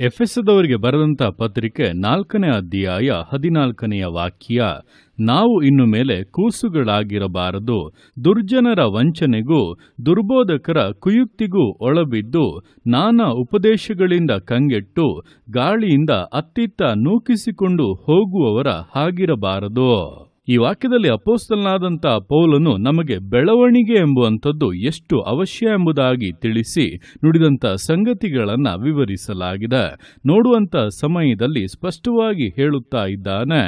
ಎಫೆಸದವರಿಗೆ ಬರೆದಂತ ಪತ್ರಿಕೆ ನಾಲ್ಕನೇ ಅಧ್ಯಾಯ ಹದಿನಾಲ್ಕನೆಯ ವಾಕ್ಯ, ನಾವು ಇನ್ನು ಮೇಲೆ ಕೂಸುಗಳಾಗಿರಬಾರದು, ದುರ್ಜನರ ವಂಚನೆಗೂ, ದುರ್ಬೋಧಕರ ಕುಯುಕ್ತಿಗೂ ಒಳಬಿದ್ದು, ನಾನಾ ಉಪದೇಶಗಳಿಂದ ಕಂಗೆಟ್ಟು, ಗಾಳಿಯಿಂದ ಅತ್ತಿತ್ತ ನೂಕಿಸಿಕೊಂಡು ಹೋಗುವವರ ಹಾಗಿರಬಾರದು. ಈ ವಾಕ್ಯದಲ್ಲಿ ಅಪೋಸ್ತಲನಾದಂಥ ಪೌಲನು ನಮಗೆ ಬೆಳವಣಿಗೆ ಎಂಬುವಂಥದ್ದು ಎಷ್ಟು ಅವಶ್ಯ ಎಂಬುದಾಗಿ ತಿಳಿಸಿ ನುಡಿದಂಥ ಸಂಗತಿಗಳನ್ನು ವಿವರಿಸಲಾಗಿದೆ. ನೋಡುವಂಥ ಸಮಯದಲ್ಲಿ ಸ್ಪಷ್ಟವಾಗಿ ಹೇಳುತ್ತಾ ಇದ್ದಾನೆ,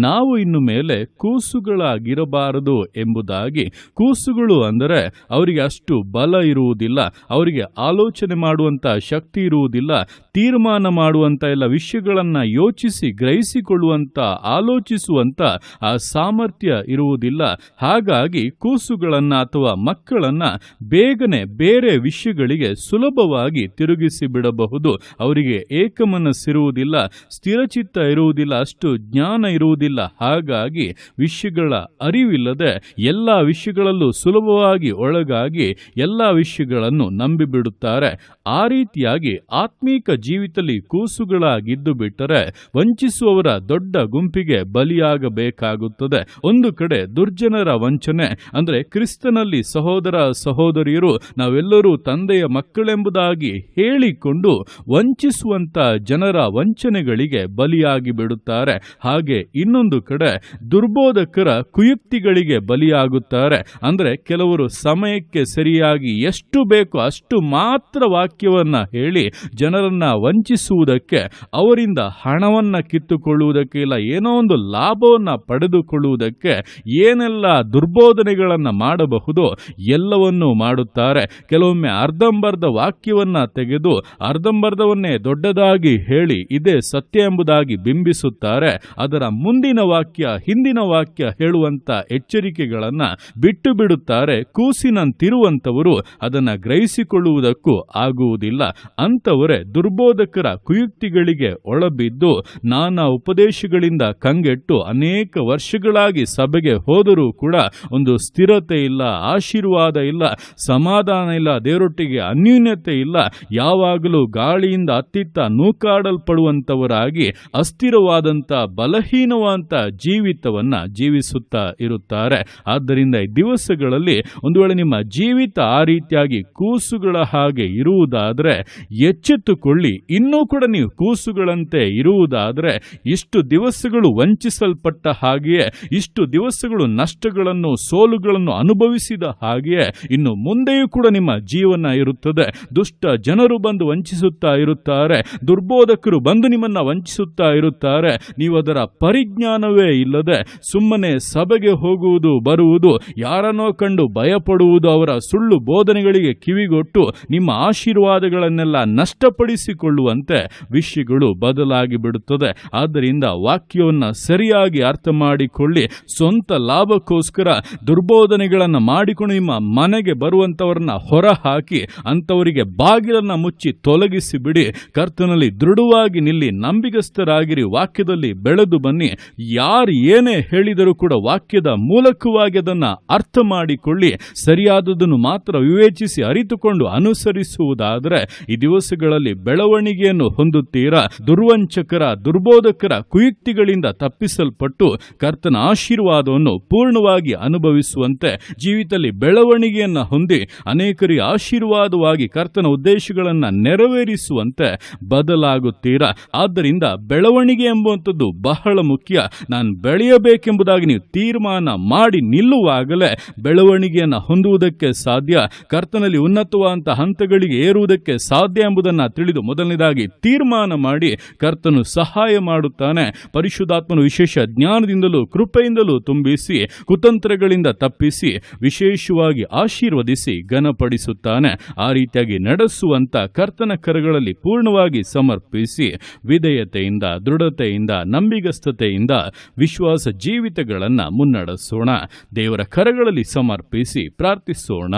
ನಾವು ಇನ್ನು ಮೇಲೆ ಕೂಸುಗಳಾಗಿರಬಾರದು ಎಂಬುದಾಗಿ. ಕೂಸುಗಳು ಅಂದರೆ ಅವರಿಗೆ ಅಷ್ಟು ಬಲ ಇರುವುದಿಲ್ಲ, ಅವರಿಗೆ ಆಲೋಚನೆ ಮಾಡುವಂಥ ಶಕ್ತಿ ಇರುವುದಿಲ್ಲ, ತೀರ್ಮಾನ ಮಾಡುವಂಥ ಎಲ್ಲ ವಿಷಯಗಳನ್ನು ಯೋಚಿಸಿ, ಗ್ರಹಿಸಿಕೊಳ್ಳುವಂಥ, ಆಲೋಚಿಸುವಂಥ ಆ ಸಾಮರ್ಥ್ಯ ಇರುವುದಿಲ್ಲ. ಹಾಗಾಗಿ ಕೂಸುಗಳನ್ನ ಅಥವಾ ಮಕ್ಕಳನ್ನ ಬೇಗನೆ ಬೇರೆ ವಿಷಯಗಳಿಗೆ ಸುಲಭವಾಗಿ ತಿರುಗಿಸಿ ಬಿಡಬಹುದು. ಅವರಿಗೆ ಏಕಮನಸ್ಸಿರುವುದಿಲ್ಲ, ಸ್ಥಿರಚಿತ್ತ ಇರುವುದಿಲ್ಲ, ಅಷ್ಟು ಜ್ಞಾನ ಇರುವುದಿಲ್ಲ. ಹಾಗಾಗಿ ವಿಷಯಗಳ ಅರಿವಿಲ್ಲದೆ ಎಲ್ಲ ವಿಷಯಗಳಲ್ಲೂ ಸುಲಭವಾಗಿ ಒಳಗಾಗಿ ಎಲ್ಲ ವಿಷಯಗಳನ್ನು ನಂಬಿಬಿಡುತ್ತಾರೆ. ಆ ರೀತಿಯಾಗಿ ಆತ್ಮೀಕ ಜೀವಿತದಲ್ಲಿ ಕೂಸುಗಳಾಗಿದ್ದು ಬಿಟ್ಟರೆ ವಂಚಿಸುವವರ ದೊಡ್ಡ ಗುಂಪಿಗೆ ಬಲಿಯಾಗಬೇಕಾಗುತ್ತದೆ. ಒಂದು ಕಡೆ ದುರ್ಜನರ ವಂಚನೆ, ಅಂದ್ರೆ ಕ್ರಿಸ್ತನಲ್ಲಿ ಸಹೋದರ ಸಹೋದರಿಯರು, ನಾವೆಲ್ಲರೂ ತಂದೆಯ ಮಕ್ಕಳೆಂಬುದಾಗಿ ಹೇಳಿಕೊಂಡು ವಂಚಿಸುವಂತ ಜನರ ವಂಚನೆಗಳಿಗೆ ಬಲಿಯಾಗಿ ಬಿಡುತ್ತಾರೆ. ಹಾಗೆ ಇನ್ನೊಂದು ಕಡೆ ದುರ್ಬೋಧಕರ ಕುಯುಕ್ತಿಗಳಿಗೆ ಬಲಿಯಾಗುತ್ತಾರೆ. ಅಂದ್ರೆ ಕೆಲವರು ಸಮಯಕ್ಕೆ ಸರಿಯಾಗಿ ಎಷ್ಟು ಬೇಕೋ ಅಷ್ಟು ಮಾತ್ರ ವಾಕ್ಯವನ್ನ ಹೇಳಿ ಜನರನ್ನ ವಂಚಿಸುವುದಕ್ಕೆ, ಅವರಿಂದ ಹಣವನ್ನ ಕಿತ್ತುಕೊಳ್ಳುವುದಕ್ಕೆ ಇಲ್ಲ, ಏನೋ ಒಂದು ಲಾಭವನ್ನು ಪಡೆದುಕೊಳ್ಳುವುದಕ್ಕೆ ಏನೆಲ್ಲ ದುರ್ಬೋಧನೆಗಳನ್ನು ಮಾಡಬಹುದು ಎಲ್ಲವನ್ನೂ ಮಾಡುತ್ತಾರೆ. ಕೆಲವೊಮ್ಮೆ ಅರ್ಧಂಬರ್ಧ ವಾಕ್ಯವನ್ನ ತೆಗೆದು ಅರ್ಧಂಬರ್ಧವನ್ನೇ ದೊಡ್ಡದಾಗಿ ಹೇಳಿ ಇದೇ ಸತ್ಯ ಎಂಬುದಾಗಿ ಬಿಂಬಿಸುತ್ತಾರೆ. ಅದರ ಮುಂದಿನ ವಾಕ್ಯ, ಹಿಂದಿನ ವಾಕ್ಯ ಹೇಳುವಂತ ಎಚ್ಚರಿಕೆಗಳನ್ನು ಬಿಟ್ಟು ಬಿಡುತ್ತಾರೆ. ಕೂಸಿನಂತಿರುವಂತವರು ಅದನ್ನ ಗ್ರಹಿಸಿಕೊಳ್ಳುವುದಕ್ಕೂ ಆಗುವುದಿಲ್ಲ ಅಂಥವರೇ ದುರ್ಬೋಧಕರ ಕುಯುಕ್ತಿಗಳಿಗೆ ಒಳಬಿದ್ದು ನಾನಾ ಉಪದೇಶಗಳಿಂದ ಕಂಗೆಟ್ಟು ಅನೇಕ ವರ್ಷಗಳಾಗಿ ಸಭೆಗೆ ಹೋದರೂ ಕೂಡ ಒಂದು ಸ್ಥಿರತೆ ಇಲ್ಲ, ಆಶೀರ್ವಾದ ಇಲ್ಲ, ಸಮಾಧಾನ ಇಲ್ಲ ದೇವರೊಟ್ಟಿಗೆ ಅನ್ಯೂನ್ಯತೆ ಇಲ್ಲ. ಯಾವಾಗಲೂ ಗಾಳಿಯಿಂದ ಅತ್ತಿತ್ತ ನೂಕಾಡಲ್ಪಡುವಂಥವರಾಗಿ ಅಸ್ಥಿರವಾದಂಥ, ಬಲಹೀನವಾದಂಥ ಜೀವಿತವನ್ನ ಜೀವಿಸುತ್ತಾ ಇರುತ್ತಾರೆ. ಆದ್ದರಿಂದ ಈ ದಿವಸಗಳಲ್ಲಿ ಒಂದು ವೇಳೆ ನಿಮ್ಮ ಜೀವಿತ ಆ ರೀತಿಯಾಗಿ ಕೂಸುಗಳ ಹಾಗೆ ಇರುವುದಾದರೆ ಎಚ್ಚೆತ್ತುಕೊಳ್ಳಿ. ಇನ್ನೂ ಕೂಡ ನೀವು ಕೂಸುಗಳಂತೆ ಇರುವುದಾದರೆ ಇಷ್ಟು ದಿವಸಗಳು ವಂಚಿಸಲ್ಪಟ್ಟ ಹಾಗೆಯೇ, ಇಷ್ಟು ದಿವಸಗಳು ನಷ್ಟಗಳನ್ನು, ಸೋಲುಗಳನ್ನು ಅನುಭವಿಸಿದ ಹಾಗೆಯೇ ಇನ್ನು ಮುಂದೆಯೂ ಕೂಡ ನಿಮ್ಮ ಜೀವನ ಇರುತ್ತದೆ. ದುಷ್ಟ ಜನರು ಬಂದು ವಂಚಿಸುತ್ತಾ ಇರುತ್ತಾರೆ, ದುರ್ಬೋಧಕರು ಬಂದು ನಿಮ್ಮನ್ನ ವಂಚಿಸುತ್ತಾ ಇರುತ್ತಾರೆ. ನೀವು ಅದರ ಪರಿಜ್ಞಾನವೇ ಇಲ್ಲದೆ ಸುಮ್ಮನೆ ಸಭೆಗೆ ಹೋಗುವುದು, ಬರುವುದು, ಯಾರನ್ನೋ ಕಂಡು ಭಯಪಡುವುದು, ಅವರ ಸುಳ್ಳು ಬೋಧನೆಗಳಿಗೆ ಕಿವಿಗೊಟ್ಟು ನಿಮ್ಮ ಆಶೀರ್ವಾದಗಳನ್ನೆಲ್ಲ ನಷ್ಟಪಡಿಸಿಕೊಳ್ಳುವಂತೆ ವಿಷಯಗಳು ಬದಲಾಗಿ ಬಿಡುತ್ತದೆ. ಆದ್ದರಿಂದ ವಾಕ್ಯವನ್ನು ಸರಿಯಾಗಿ ಅರ್ಥ ಮಾಡಿಕೊಳ್ಳಿ. ಸ್ವಂತ ಲಾಭಕ್ಕೋಸ್ಕರ ದುರ್ಬೋಧನೆಗಳನ್ನು ಮಾಡಿಕೊಂಡು ನಿಮ್ಮ ಮನೆಗೆ ಬರುವಂಥವ್ರನ್ನ ಹೊರಹಾಕಿ, ಅಂಥವರಿಗೆ ಬಾಗಿಲನ್ನ ಮುಚ್ಚಿ ತೊಲಗಿಸಿ ಬಿಡಿ ಕರ್ತನಲ್ಲಿ ದೃಢವಾಗಿ ನಿಲ್ಲಿ ನಂಬಿಗಸ್ಥರಾಗಿರಿ. ವಾಕ್ಯದಲ್ಲಿ ಬೆಳೆದು ಬನ್ನಿ. ಯಾರು ಏನೇ ಹೇಳಿದರೂ ಕೂಡ ವಾಕ್ಯದ ಮೂಲಕವಾಗಿ ಅದನ್ನ ಅರ್ಥ ಮಾಡಿಕೊಳ್ಳಿ. ಸರಿಯಾದದನ್ನು ಮಾತ್ರ ವಿವೇಚಿಸಿ ಅರಿತುಕೊಂಡು ಅನುಸರಿಸುವುದಾದರೆ ಈ ದಿವಸಗಳಲ್ಲಿ ಬೆಳವಣಿಗೆಯನ್ನು ಹೊಂದುತ್ತೀರಾ? ದುರ್ವಂಚಕರ, ದುರ್ಬೋಧಕರ ಕುಯುಕ್ತಿಗಳಿಂದ ತಪ್ಪಿಸಲ್ಪಟ್ಟು ಕರ್ತನ ಆಶೀರ್ವಾದವನ್ನು ಪೂರ್ಣವಾಗಿ ಅನುಭವಿಸುವಂತೆ ಜೀವಿತದಲ್ಲಿ ಬೆಳವಣಿಗೆಯನ್ನು ಹೊಂದಿ ಅನೇಕರಿಗೆ ಆಶೀರ್ವಾದವಾಗಿ ಕರ್ತನ ಉದ್ದೇಶಗಳನ್ನು ನೆರವೇರಿಸುವಂತೆ ಬದಲಾಗುತ್ತೀರಾ? ಆದ್ದರಿಂದ ಬೆಳವಣಿಗೆ ಎಂಬುವಂಥದ್ದು ಬಹಳ ಮುಖ್ಯ. ನಾನು ಬೆಳೆಯಬೇಕೆಂಬುದಾಗಿ ನೀವು ತೀರ್ಮಾನ ಮಾಡಿ ನಿಲ್ಲುವಾಗಲೇ ಬೆಳವಣಿಗೆಯನ್ನು ಹೊಂದುವುದಕ್ಕೆ ಸಾಧ್ಯ. ಕರ್ತನಲ್ಲಿ ಉನ್ನತವಾದಂಥ ಹಂತಗಳಿಗೆ ಏರುವುದಕ್ಕೆ ಸಾಧ್ಯ ಎಂಬುದನ್ನು ತಿಳಿದು ಮೊದಲನೇದಾಗಿ ತೀರ್ಮಾನ ಮಾಡಿ ಕರ್ತನು ಸಹಾಯ ಮಾಡುತ್ತಾನೆ. ಪರಿಶುದ್ಧಾತ್ಮನು ವಿಶೇಷ ಜ್ಞಾನದಿಂದಲೂ ಕೃಪೆಯಿಂದಲೂ ತುಂಬಿಸಿ ಕುತಂತ್ರಗಳಿಂದ ತಪ್ಪಿಸಿ ವಿಶೇಷವಾಗಿ ಆಶೀರ್ವದಿಸಿ ಘನಪಡಿಸುತ್ತಾನೆ. ಆ ರೀತಿಯಾಗಿ ನಡೆಸುವಂತ ಕರ್ತನ ಕರಗಳಲ್ಲಿ ಪೂರ್ಣವಾಗಿ ಸಮರ್ಪಿಸಿ ವಿಧೇಯತೆಯಿಂದ, ದೃಢತೆಯಿಂದ, ನಂಬಿಗಸ್ತತೆಯಿಂದ ವಿಶ್ವಾಸ ಜೀವಿತಗಳನ್ನು ಮುನ್ನಡೆಸೋಣ. ದೇವರ ಕರಗಳಲ್ಲಿ ಸಮರ್ಪಿಸಿ ಪ್ರಾರ್ಥಿಸೋಣ.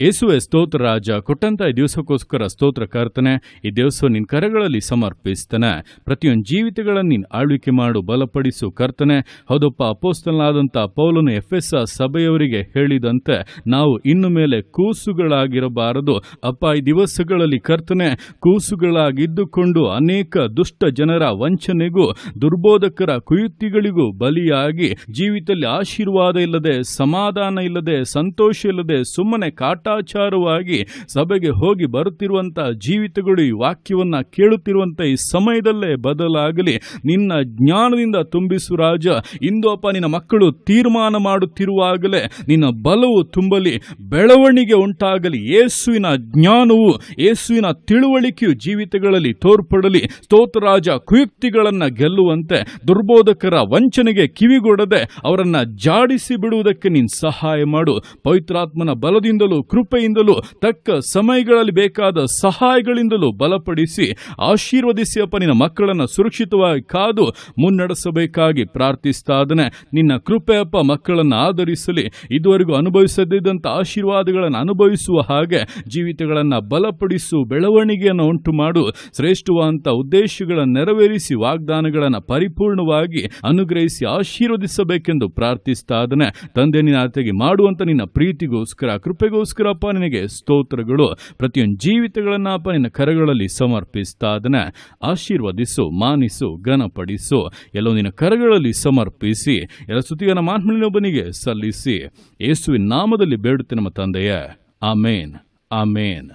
ಯೇಸುವೆ ಸ್ತೋತ್ರ ರಾಜ, ಕೊಟ್ಟಂತ ಈ ದಿವಸಕ್ಕೋಸ್ಕರ ಸ್ತೋತ್ರ ಕರ್ತನೆ, ಈ ದಿವಸ ನಿನ್ನ ಕರಗಳಲ್ಲಿ ಸಮರ್ಪಿಸ್ತಾನೆ. ಪ್ರತಿಯೊಂದು ಜೀವಿತಗಳನ್ನು ನೀನು ಆಳ್ವಿಕೆ ಮಾಡು, ಬಲಪಡಿಸು ಕರ್ತನೆ. ಹೌದಪ್ಪ ಅಪೋಸ್ತನಾದಂಥ ಪೌಲನು ಎಫ್ ಎಸ್ ಸಭೆಯವರಿಗೆ ಹೇಳಿದಂತೆ, ನಾವು ಇನ್ನು ಮೇಲೆ ಕೂಸುಗಳಾಗಿರಬಾರದು. ಅಪ್ಪ, ಈ ದಿವಸಗಳಲ್ಲಿ ಕರ್ತನೆ, ಕೂಸುಗಳಾಗಿದ್ದುಕೊಂಡು ಅನೇಕ ದುಷ್ಟ ಜನರ ವಂಚನೆಗೂ, ದುರ್ಬೋಧಕರ ಕುಯುಕ್ತಿಗಳಿಗೂ ಬಲಿಯಾಗಿ ಜೀವಿತದಲ್ಲಿ ಆಶೀರ್ವಾದ ಇಲ್ಲದೆ, ಸಮಾಧಾನ ಇಲ್ಲದೆ, ಸಂತೋಷ ಇಲ್ಲದೆ, ಸುಮ್ಮನೆ ಕಾಟಾಚಾರವಾಗಿ ಸಭೆಗೆ ಹೋಗಿ ಬರುತ್ತಿರುವಂಥ ಜೀವಿತಗಳು ಈ ವಾಕ್ಯವನ್ನ ಕೇಳುತ್ತಿರುವಂಥ ಈ ಸಮಯದಲ್ಲೇ ಬದಲಾಗಲಿ. ನಿನ್ನ ಜ್ಞಾನದಿಂದ ತುಂಬಿಸು ರಾಜ. ಇಂದೋಪ ನಿನ್ನ ಮಕ್ಕಳು ತೀರ್ಮಾನ ಮಾಡುತ್ತಿರುವಾಗಲೇ ನಿನ್ನ ಬಲವು ತುಂಬಲಿ, ಬೆಳವಣಿಗೆ ಉಂಟಾಗಲಿ. ಯೇಸುವಿನ ಜ್ಞಾನವು, ಯೇಸುವಿನ ತಿಳುವಳಿಕೆಯು ಜೀವಿತಗಳಲ್ಲಿ ತೋರ್ಪಡಲಿ. ಸ್ತೋತ್ರರಾಜ ಕುಯುಕ್ತಿಗಳನ್ನು ಗೆಲ್ಲುವಂತೆ, ದುರ್ಬೋಧಕರ ವಂಚನೆಗೆ ಕಿವಿಗೊಡದೆ ಅವರನ್ನು ಜಾಡಿಸಿ ಬಿಡುವುದಕ್ಕೆ ನೀನು ಸಹಾಯ ಮಾಡು. ಪವಿತ್ರಾತ್ಮನ ಬಲದಿಂದಲೂ ಕೃಪೆಯಿಂದಲೂ, ತಕ್ಕ ಸಮಯಗಳಲ್ಲಿ ಬೇಕಾದ ಸಹಾಯಗಳಿಂದಲೂ ಬಲಪಡಿಸಿ, ಆಶೀರ್ವದಿಸಿ ಅಪ್ಪ, ನಿನ್ನ ಮಕ್ಕಳನ್ನು ಸುರಕ್ಷಿತವಾಗಿ ಕಾದು ಮುನ್ನಡೆಸಬೇಕಾಗಿ ಪ್ರಾರ್ಥಿಸ್ತಾದನೆ ನಿನ್ನ ಕೃಪೆಯಪ್ಪ ಮಕ್ಕಳನ್ನು ಆಧರಿಸಲಿ. ಇದುವರೆಗೂ ಅನುಭವಿಸದಿದ್ದಂಥ ಆಶೀರ್ವಾದಗಳನ್ನು ಅನುಭವಿಸುವ ಹಾಗೆ ಜೀವಿತಗಳನ್ನು ಬಲಪಡಿಸು, ಬೆಳವಣಿಗೆಯನ್ನು ಉಂಟು ಮಾಡು. ಶ್ರೇಷ್ಠವಾದಂಥ ಉದ್ದೇಶಗಳನ್ನು ನೆರವೇರಿಸಿ, ವಾಗ್ದಾನಗಳನ್ನು ಪರಿಪೂರ್ಣವಾಗಿ ಅನುಗ್ರಹಿಸಿ, ಆಶೀರ್ವದಿಸಬೇಕೆಂದು ಪ್ರಾರ್ಥಿಸ್ತಾದನೆ ತಂದೆ ನಿನ್ನ ಆತೆಗೆ ಮಾಡುವಂಥ ನಿನ್ನ ಪ್ರೀತಿಗೋಸ್ಕರ, ಕೃಪೆಗೋಸ್ಕರ ಅಪ್ಪ ನಿನಗೆ ಸ್ತೋತ್ರಗಳು. ಪ್ರತಿಯೊಂದು ಜೀವಿತಗಳನ್ನ ಅಪ್ಪ, ನಿನ್ನ ಕರಗಳಲ್ಲಿ ಸಮರ್ಪಿಸ್ತಾ ಅದನ್ನ ಆಶೀರ್ವದಿಸು, ಮಾನಿಸು, ಘನಪಡಿಸು. ಎಲ್ಲೋ ನಿನ್ನ ಕರಗಳಲ್ಲಿ ಸಮರ್ಪಿಸಿ. ಎಲ್ಲ ಸುತ್ತಿಗನ ಮಾನ್ಮಲಿನೊಬ್ಬನಿಗೆ ಸಲ್ಲಿಸಿ. ಯೇಸುವಿನ ನಾಮದಲ್ಲಿ ಬೇಡುತ್ತೆ ನಮ್ಮ ತಂದೆಯ. ಆಮೇನ್. ಆಮೇನ್.